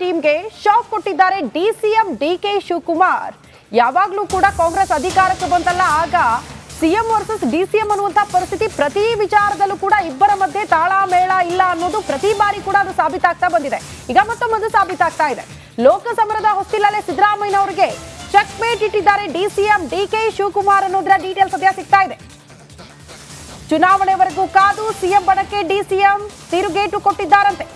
ಟೀಮ್ಗೆ ಶಾಕ್ ಕೊಟ್ಟಿದ್ದಾರೆ DCM DK Shivakumar. ಯಾವಾಗ್ಲೂ ಕೂಡ ಕಾಂಗ್ರೆಸ್ ಅಧಿಕಾರಕ್ಕೆ ಬಂತಲ್ಲ, ಆಗ ಸಿಎಂ ವರ್ಸಸ್ ಡಿಸಿಎಂ ಅನ್ನುವಂತ ಪರಿಸ್ಥಿತಿ ಪ್ರತಿ ವಿಚಾರದಲ್ಲೂ ಕೂಡ ಇಬ್ಬರ ಮಧ್ಯೆ ತಾಳಮೇಳ ಇಲ್ಲ ಅನ್ನೋದು ಪ್ರತಿ ಬಾರಿ ಕೂಡ ಅದು ಸಾಬೀತಾಗ್ತಾ ಬಂದಿದೆ. ಈಗ ಮತ್ತೊಮ್ಮದು ಸಾಬೀತಾಗ್ತಾ ಇದೆ. ಲೋಕಸಮರದ ಹೊಸ್ತಿಲಲ್ಲೇ ಸಿದ್ದರಾಮಯ್ಯ ಅವರಿಗೆ ಚೆಕ್ ಮೇಟ್ ಇಟ್ಟಿದ್ದಾರೆ ಡಿಸಿಎಂ ಡಿಕೆ ಶಿವಕುಮಾರ್ ಅನ್ನೋದ್ರ ಡೀಟೇಲ್ಸ್ ಸದ್ಯ ಸಿಗ್ತಾ ಇದೆ. ಚುನಾವಣೆವರೆಗೂ ಕಾದು ಸಿಎಂ ಬಣಕ್ಕೆ ಡಿಸಿಎಂ ತಿರುಗೇಟು ಕೊಟ್ಟಿದ್ದಾರಂತೆ.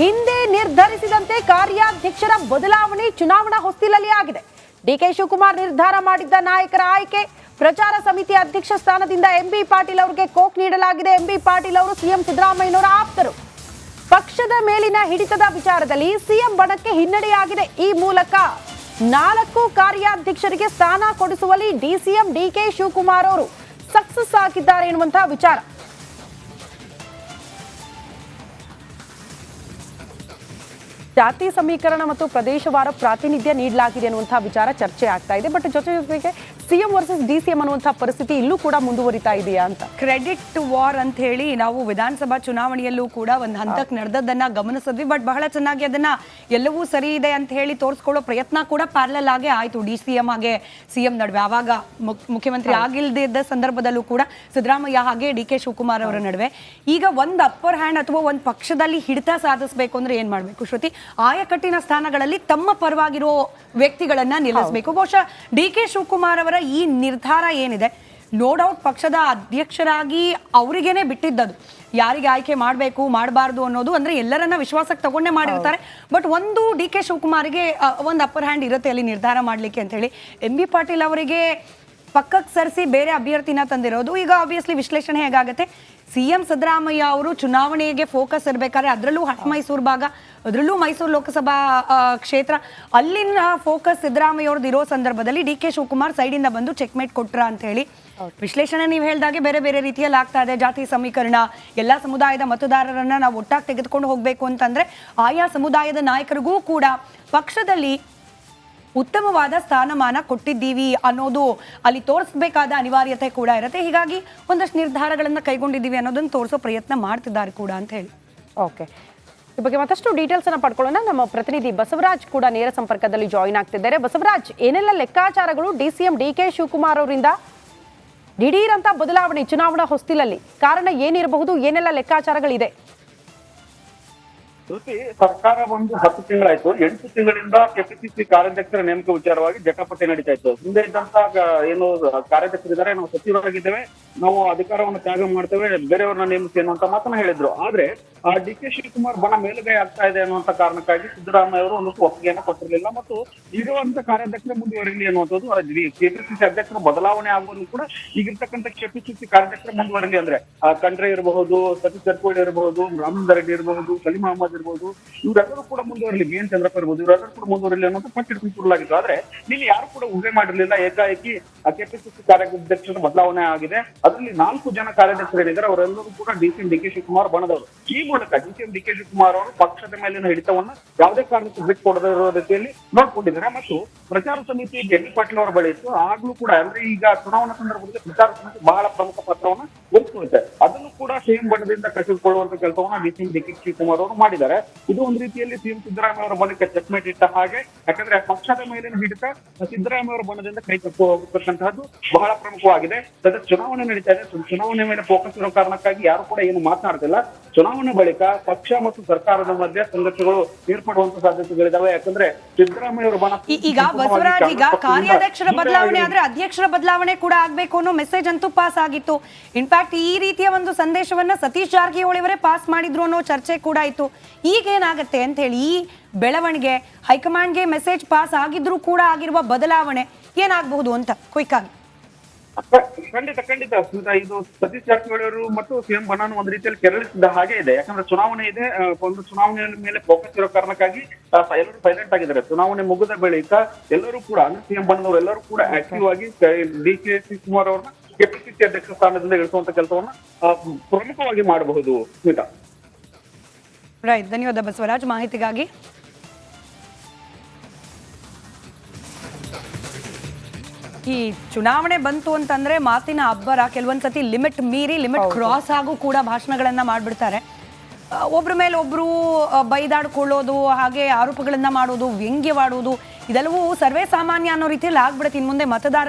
ಹಿಂದೆ ನಿರ್ಧರಿಸಿದಂತೆ ಕಾರ್ಯಾಧ್ಯಕ್ಷರ ಬದಲಾವಣೆ ಚುನಾವಣಾ ಹೊಸ್ತಿಲಲ್ಲಿ ಆಗಿದೆ. ಡಿಕೆ ಶಿವಕುಮಾರ್ ನಿರ್ಧಾರ ಮಾಡಿದ್ದ ನಾಯಕರ ಆಯ್ಕೆ ಪ್ರಚಾರ ಸಮಿತಿ ಅಧ್ಯಕ್ಷ ಸ್ಥಾನದಿಂದ ಎಂಬಿ ಪಾಟೀಲ್ ಅವರಿಗೆ ಕೋಕ್ ನೀಡಲಾಗಿದೆ. ಎಂಬಿ ಪಾಟೀಲ್ ಅವರು ಸಿಎಂ ಸಿದ್ದರಾಮಯ್ಯನವರ ಆಪ್ತರು. ಪಕ್ಷದ ಮೇಲಿನ ಹಿಡಿತದ ವಿಚಾರದಲ್ಲಿ ಸಿಎಂ ಬಣಕ್ಕೆ ಹಿನ್ನಡೆಯಾಗಿದೆ. ಈ ಮೂಲಕ ನಾಲ್ಕು ಕಾರ್ಯಾಧ್ಯಕ್ಷರಿಗೆ ಸ್ಥಾನ ಕೊಡಿಸುವಲ್ಲಿ ಡಿಸಿಎಂ ಡಿಕೆ ಶಿವಕುಮಾರ್ ಅವರು ಸಕ್ಸಸ್ ಆಗಿದ್ದಾರೆ ಎನ್ನುವಂತಹ ವಿಚಾರ. ಜಾತಿ ಸಮೀಕರಣ ಮತ್ತು ಪ್ರದೇಶವಾರ ಪ್ರಾತಿನಿಧ್ಯ ನೀಡಲಾಗಿದೆ ಅನ್ನುವಂತಹ ವಿಚಾರ ಚರ್ಚೆ ಆಗ್ತಾ ಇದೆ. ಬಟ್ ಜೊತೆ ಜೊತೆಗೆ ಸಿಎಂ ವರ್ಸಸ್ ಡಿ ಸಿಎಂ ಅನ್ನುವಂತಹ ಪರಿಸ್ಥಿತಿ ಇಲ್ಲೂ ಕೂಡ ಮುಂದುವರಿತಾ ಇದೆಯಾ ಅಂತ? ಕ್ರೆಡಿಟ್ ಟು ವಾರ್ ಅಂತ ಹೇಳಿ ನಾವು ವಿಧಾನಸಭಾ ಚುನಾವಣೆಯಲ್ಲೂ ಕೂಡ ಒಂದು ಹಂತಕ್ಕೆ ನಡೆದದನ್ನ ಗಮನಿಸಿದ್ವಿ. ಬಟ್ ಬಹಳ ಚೆನ್ನಾಗಿ ಅದನ್ನ ಎಲ್ಲವೂ ಸರಿ ಇದೆ ಅಂತ ಹೇಳಿ ತೋರಿಸ್ಕೊಳ್ಳೋ ಪ್ರಯತ್ನ ಕೂಡ ಪ್ಯಾರಲಲ್ ಆಗೇ ಆಯ್ತು ಡಿ ಸಿ ಎಂ ಹಾಗೆ ಸಿಎಂ ನಡುವೆ. ಆವಾಗ ಮುಖ್- ಮುಖ್ಯಮಂತ್ರಿ ಆಗಿಲ್ಲದಿದ್ದ ಸಂದರ್ಭದಲ್ಲೂ ಕೂಡ ಸಿದ್ದರಾಮಯ್ಯ ಹಾಗೆ ಡಿ ಕೆ ಶಿವಕುಮಾರ್ ಅವರ ನಡುವೆ. ಈಗ ಒಂದು ಅಪ್ಪರ್ ಹ್ಯಾಂಡ್ ಅಥವಾ ಒಂದು ಪಕ್ಷದಲ್ಲಿ ಹಿಡಿತ ಸಾಧಿಸಬೇಕು ಅಂದ್ರೆ ಏನ್ ಮಾಡ್ಬೇಕು ಶ್ರುತಿ? ಆಯಕಟ್ಟಿನ ಸ್ಥಾನಗಳಲ್ಲಿ ತಮ್ಮ ಪರವಾಗಿರೋ ವ್ಯಕ್ತಿಗಳನ್ನ ನಿಲ್ಲಿಸಬೇಕು. ಬಹುಶಃ ಡಿ ಕೆ ಶಿವಕುಮಾರ್ ಅವರ ಈ ನಿರ್ಧಾರ ಏನಿದೆ? ನೋ ಡೌಟ್ ಪಕ್ಷದ ಅಧ್ಯಕ್ಷರಾಗಿ ಅವರಿಗೇನೆ ಬಿಟ್ಟಿದ್ದದು. ಯಾರಿಗೆ ಆಯ್ಕೆ ಮಾಡಬೇಕು ಮಾಡಬಾರ್ದು ಅನ್ನೋದು ಅಂದ್ರೆ ಎಲ್ಲರನ್ನ ವಿಶ್ವಾಸಕ್ಕೆ ತಗೊಂಡೇ ಮಾಡಿರ್ತಾರೆ. ಬಟ್ ಒಂದು ಡಿ ಕೆ ಶಿವಕುಮಾರ್ಗೆ ಒಂದು ಅಪ್ಪರ್ ಹ್ಯಾಂಡ್ ಇರುತ್ತೆ ಅಲ್ಲಿ ನಿರ್ಧಾರ ಮಾಡಲಿಕ್ಕೆ ಅಂತ ಹೇಳಿ. ಎಂ ಬಿ ಪಾಟೀಲ್ ಅವರಿಗೆ ಪಕ್ಕಕ್ಕೆ ಸರಿಸಿ ಬೇರೆ ಅಭ್ಯರ್ಥಿನ ತಂದಿರೋದು. ಈಗ ಆಬ್ವಿಯಸ್ಲಿ ವಿಶ್ಲೇಷಣೆ ಹೇಗಾಗುತ್ತೆ? ಸಿ ಎಂ ಸಿದ್ದರಾಮಯ್ಯ ಅವರು ಚುನಾವಣೆಗೆ ಫೋಕಸ್ ಇರಬೇಕಾದ್ರೆ ಅದರಲ್ಲೂ ಹಟ್ ಮೈಸೂರು ಭಾಗ ಅದರಲ್ಲೂ ಮೈಸೂರು ಲೋಕಸಭಾ ಕ್ಷೇತ್ರ. ಅಲ್ಲಿನ ಫೋಕಸ್ ಸಿದ್ದರಾಮಯ್ಯ ಅವ್ರದ್ದು ಇರೋ ಸಂದರ್ಭದಲ್ಲಿ ಡಿ ಕೆ ಶಿವಕುಮಾರ್ ಸೈಡಿಂದ ಬಂದು ಚೆಕ್ಮೇಟ್ ಕೊಟ್ರ ಅಂತ ಹೇಳಿ ವಿಶ್ಲೇಷಣೆ ನೀವು ಹೇಳಿದಾಗೆ ಬೇರೆ ಬೇರೆ ರೀತಿಯಲ್ಲಿ ಆಗ್ತಾ ಇದೆ. ಜಾತಿ ಸಮೀಕರಣ ಎಲ್ಲ ಸಮುದಾಯದ ಮತದಾರರನ್ನ ನಾವು ಒಟ್ಟಾಗಿ ತೆಗೆದುಕೊಂಡು ಹೋಗಬೇಕು ಅಂತಂದ್ರೆ ಆಯಾ ಸಮುದಾಯದ ನಾಯಕರಿಗೂ ಕೂಡ ಪಕ್ಷದಲ್ಲಿ ಉತ್ತಮವಾದ ಸ್ಥಾನಮಾನ ಕೊಟ್ಟಿದ್ದೀವಿ ಅನ್ನೋದು ಅಲ್ಲಿ ತೋರಿಸಬೇಕಾದ ಅನಿವಾರ್ಯತೆ ಕೂಡ ಇರುತ್ತೆ. ಹೀಗಾಗಿ ಒಂದಷ್ಟು ನಿರ್ಧಾರಗಳನ್ನು ಕೈಗೊಂಡಿದ್ದೀವಿ ಅನ್ನೋದನ್ನು ತೋರಿಸೋ ಪ್ರಯತ್ನ ಮಾಡ್ತಿದ್ದಾರೆ ಕೂಡ ಅಂತ ಹೇಳಿ. ಓಕೆ. ಈ ಬಗ್ಗೆ ಮತ್ತಷ್ಟು ಡೀಟೇಲ್ಸ್ ಅನ್ನು ಪಡ್ಕೊಳ್ಳೋಣ. ನಮ್ಮ ಪ್ರತಿನಿಧಿ ಬಸವರಾಜ್ ಕೂಡ ನೇರ ಸಂಪರ್ಕದಲ್ಲಿ ಜಾಯಿನ್ ಆಗ್ತಿದ್ದಾರೆ. ಬಸವರಾಜ್, ಏನೆಲ್ಲ ಲೆಕ್ಕಾಚಾರಗಳು D C M D K Shivakumar ಅವರಿಂದ? ದಿಢೀರ್ ಅಂತ ಬದಲಾವಣೆ, ಚುನಾವಣಾ ಹೊಸ್ತಿಲಲ್ಲಿ. ಕಾರಣ ಏನಿರಬಹುದು, ಏನೆಲ್ಲ ಲೆಕ್ಕಾಚಾರಗಳಿದೆ? ಶ್ರುತಿ ಸರ್ಕಾರ ಒಂದು ಹತ್ತು ತಿಂಗಳಾಯ್ತು. ಎಂಟು ತಿಂಗಳಿಂದ ಕೆಪಿಸಿಸಿ ಕಾರ್ಯಾಧ್ಯಕ್ಷರ ನೇಮಕ ವಿಚಾರವಾಗಿ ಜಟಾಪಟಿ ನಡೀತಾ ಇತ್ತು. ಹಿಂದೆ ಇದ್ದಂತ ಏನು, ಕಾರ್ಯಾಧ್ಯಕ್ಷರಿದ್ದಾರೆ, ನಾವು ಸಚಿವರಾಗಿದ್ದೇವೆ. ನಾವು ಅಧಿಕಾರವನ್ನು ತ್ಯಾಗ ಮಾಡ್ತೇವೆ, ಬೇರೆಯವ್ರನ್ನ ನೇಮಿಸಿ ಅಂತ ಮಾತನ್ನ ಹೇಳಿದ್ರು. ಆದ್ರೆ ಆ ಡಿ ಕೆ ಶಿವಕುಮಾರ್ ಬಣ ಮೇಲುಗೈ ಆಗ್ತಾ ಇದೆ ಅನ್ನುವಂತ ಕಾರಣಕ್ಕಾಗಿ ಸಿದ್ದರಾಮಯ್ಯ ಅವರು ಒಂದಷ್ಟು ಒಪ್ಪಿಗೆಯನ್ನು ಕೊಟ್ಟಿರಲಿಲ್ಲ. ಮತ್ತು ಇರುವಂತ ಕಾರ್ಯಾಧ್ಯಕ್ಷರ ಮುಂದುವರಿಲಿ ಅನ್ನುವಂಥದ್ದು ಕೆಪಿಸಿಸಿ ಅಧ್ಯಕ್ಷರ ಬದಲಾವಣೆ ಆಗುವುದು ಕೂಡ ಈಗಿರ್ತಕ್ಕಂಥ ಕೆಪಿಸಿಸಿ ಕಾರ್ಯಾಧ್ಯಕ್ಷರ ಮುಂದುವರಿಲಿ ಅಂದ್ರೆ, ಆ ಖಂಡ್ರೆ ಇರಬಹುದು, ಸತೀಶ್ ಜಾರಕಿಹೊಳಿ ಇರಬಹುದು ರಾಮಚಂದ್ರ ರೆಡ್ಡಿ ಇರಬಹುದು, ಸಲೀಂ ಅಹಮದ್ ಇರಬಹುದು, ಇವರೆಲ್ಲರೂ ಕೂಡ ಮುಂದುವರಲಿ. ಬಿ ಎನ್ ಚಂದ್ರಪ್ಪ ಇರಬಹುದು ಇವರೆಲ್ಲರೂ ಕೂಡ ಮುಂದುವರಲಿ ಅನ್ನೋದು ಪಟ್ಟಿಟ್ಟು ಕೊಡಲಾಗಿತ್ತು. ಆದ್ರೆ ಇಲ್ಲಿ ಯಾರು ಕೂಡ ಊಹೆ ಮಾಡಿರಲಿಲ್ಲ. ಏಕಾಏಕಿ ಕೆಪಿಸಿಸಿ ಕಾರ್ಯಾಧ್ಯಕ್ಷರ ಬದಲಾವಣೆ ಆಗಿದೆ. ಅದರಲ್ಲಿ ನಾಲ್ಕು ಜನ ಕಾರ್ಯದರ್ಶಿಗಳಿದ್ದಾರೆ ಅವರೆಲ್ಲರೂ ಕೂಡ D C D K Shivakumar ಬಣದವರು. ಈ ಮೂಲಕ D C D K Shivakumar ಅವರು ಪಕ್ಷದ ಮೇಲಿನ ಹಿಡಿತವನ್ನ ಯಾವುದೇ ಕಾರಣಕ್ಕೂ ಬಿಟ್ಟು ಕೊಡದೇ ಇರೋ ರೀತಿಯಲ್ಲಿ ನೋಡ್ಕೊಂಡಿದ್ದಾರೆ. ಮತ್ತು ಪ್ರಚಾರ ಸಮಿತಿ ಎಂ ಬಿ ಪಾಟೀಲ್ ಅವರ ಬಳಿ ಇತ್ತು. ಆಗ್ಲೂ ಕೂಡ ಅಂದ್ರೆ ಈಗ ಚುನಾವಣಾ ಸಂದರ್ಭದಲ್ಲಿ ಪ್ರಚಾರ ಸಮಿತಿ ಬಹಳ ಪ್ರಮುಖ ಪಾತ್ರವನ್ನ ವಹಿಸುತ್ತೆ ಅದನ್ನು ಕೂಡ ಸಿಎಂ ಬಣ್ಣದಿಂದ ಕಸಿದುಕೊಳ್ಳುವಂತ ಕೆಲಸವನ್ನ D C D K Shivakumar ಅವರು ಮಾಡಿದ್ದಾರೆ. ಇದು ಒಂದು ರೀತಿಯಲ್ಲಿ ಸಿಎಂ ಸಿದ್ದರಾಮಯ್ಯ ಅವರ ಬಣಕ್ಕೆ ಚೆಕ್ಮೇಟ್ ಇಟ್ಟ ಹಾಗೆ. ಯಾಕಂದ್ರೆ ಪಕ್ಷದ ಮೇಲಿನ ಹಿಡಿತ ಸಿದ್ದರಾಮಯ್ಯ ಅವರ ಬಣದಿಂದ ಕೈ ತಪ್ಪು ಹೋಗತಕ್ಕಂತಹದ್ದು ಬಹಳ ಪ್ರಮುಖವಾಗಿದೆ. ಸದ್ಯ ಚುನಾವಣೆ ನಡೀತಾ ಇದೆ. ಚುನಾವಣೆ ಮೇಲೆ ಫೋಕಸ್ ಇರೋ ಕಾರಣಕ್ಕಾಗಿ ಯಾರು ಕೂಡ ಏನು ಮಾತನಾಡ್ತಿಲ್ಲ. ಚುನಾವಣೆ ಬಳಿಕ ಪಕ್ಷ ಮತ್ತು ಸರ್ಕಾರದ ಮಧ್ಯೆ ಸಂಘರ್ಷಗಳು ಏರ್ಪಡುವಂತ ಸಾಧ್ಯತೆಗಳಿದಾವೆ ಯಾಕಂದ್ರೆ ಸಿದ್ದರಾಮಯ್ಯ ಅವರು ಈಗ ಬಸವರಾಜ್ ಈಗ ಕಾರ್ಯಾಧ್ಯಕ್ಷರ ಬದಲಾವಣೆ ಆದ್ರೆ ಅಧ್ಯಕ್ಷರ ಬದಲಾವಣೆ ಕೂಡ ಆಗ್ಬೇಕು ಅನ್ನೋ ಮೆಸೇಜ್ ಅಂತೂ ಪಾಸ್ ಆಗಿತ್ತು. ಇನ್ಫ್ಯಾಕ್ಟ್ ಈ ರೀತಿಯ ಒಂದು ಸಂದೇಶವನ್ನ ಸತೀಶ್ ಜಾರಕಿಹೊಳಿ ಅವರೇ ಪಾಸ್ ಮಾಡಿದ್ರು ಅನ್ನೋ ಚರ್ಚೆ ಕೂಡ ಇತ್ತು. ಈಗ ಏನಾಗುತ್ತೆ ಅಂತ ಹೇಳಿ ಈ ಬೆಳವಣಿಗೆ ಹೈಕಮಾಂಡ್ಗೆ ಮೆಸೇಜ್ ಪಾಸ್ ಆಗಿದ್ರು ಕೂಡ ಆಗಿರುವ ಬದಲಾವಣೆ ಏನಾಗಬಹುದು ಅಂತ ಕ್ವಿಕ್ ಆಗಿ. ಖಂಡಿತ ಖಂಡಿತ. ಸ್ಮಿತಾ, ಇದು ಸತೀಶ್ ಜಾರಕಿಹೊಳಿ ಅವರು ಮತ್ತು ಸಿಎಂ ಬಣ್ಣನ ಒಂದು ರೀತಿಯಲ್ಲಿ ಕೆರಳಿಸಿದ ಹಾಗೆ ಇದೆ. ಯಾಕಂದ್ರೆ ಚುನಾವಣೆ ಇದೆ ಒಂದು ಚುನಾವಣೆ ಮೇಲೆ ಫೋಕಸ್ ಇರೋ ಕಾರಣಕ್ಕಾಗಿ ಎಲ್ಲರೂ ಸೈಲೆಂಟ್ ಆಗಿದ್ದಾರೆ. ಚುನಾವಣೆ ಮುಗಿದ ಬಳಿಕ ಎಲ್ಲರೂ ಕೂಡ ಸಿಎಂ ಬಣ್ಣದವರು ಎಲ್ಲರೂ ಕೂಡ ಆಕ್ಟಿವ್ ಆಗಿ ಡಿ ಕೆ ಶಿವಕುಮಾರ್ ಅವ್ರನ್ನ ಕೆಪಿಸಿಸಿ ಅಧ್ಯಕ್ಷ ಸ್ಥಾನದಿಂದ ಇಳಿಸುವಂತ ಕೆಲಸವನ್ನ ಪ್ರಮುಖವಾಗಿ ಮಾಡಬಹುದು ಸ್ಮಿತಾ. ರೈಟ್ ಧನ್ಯವಾದ ಬಸವರಾಜ್. ಮಾಹಿತಿಗಾಗಿ ಈ ಚುನಾವಣೆ ಬಂತು ಅಂತಂದ್ರೆ ಮಾತಿನ ಅಬ್ಬರ ಕೆಲವೊಂದ್ಸತಿ ಲಿಮಿಟ್ ಮೀರಿ ಲಿಮಿಟ್ ಕ್ರಾಸ್ ಆಗು ಕೂಡ ಭಾಷಣಗಳನ್ನ ಮಾಡ್ಬಿಡ್ತಾರೆ. ಒಬ್ರ ಮೇಲೆ ಒಬ್ರು ಬೈದಾಡ್ಕೊಳ್ಳೋದು ಹಾಗೆ ಆರೋಪಗಳನ್ನ ಮಾಡೋದು ವ್ಯಂಗ್ಯವಾಡೋದು ಇದೆಲ್ಲವೂ ಸರ್ವೇ ಸಾಮಾನ್ಯ ಅನ್ನೋ ರೀತಿಯಲ್ಲಿ ಆಗ್ಬಿಡುತ್ತೆ. ಇನ್ನು ಮುಂದೆ ಮತದಾರರ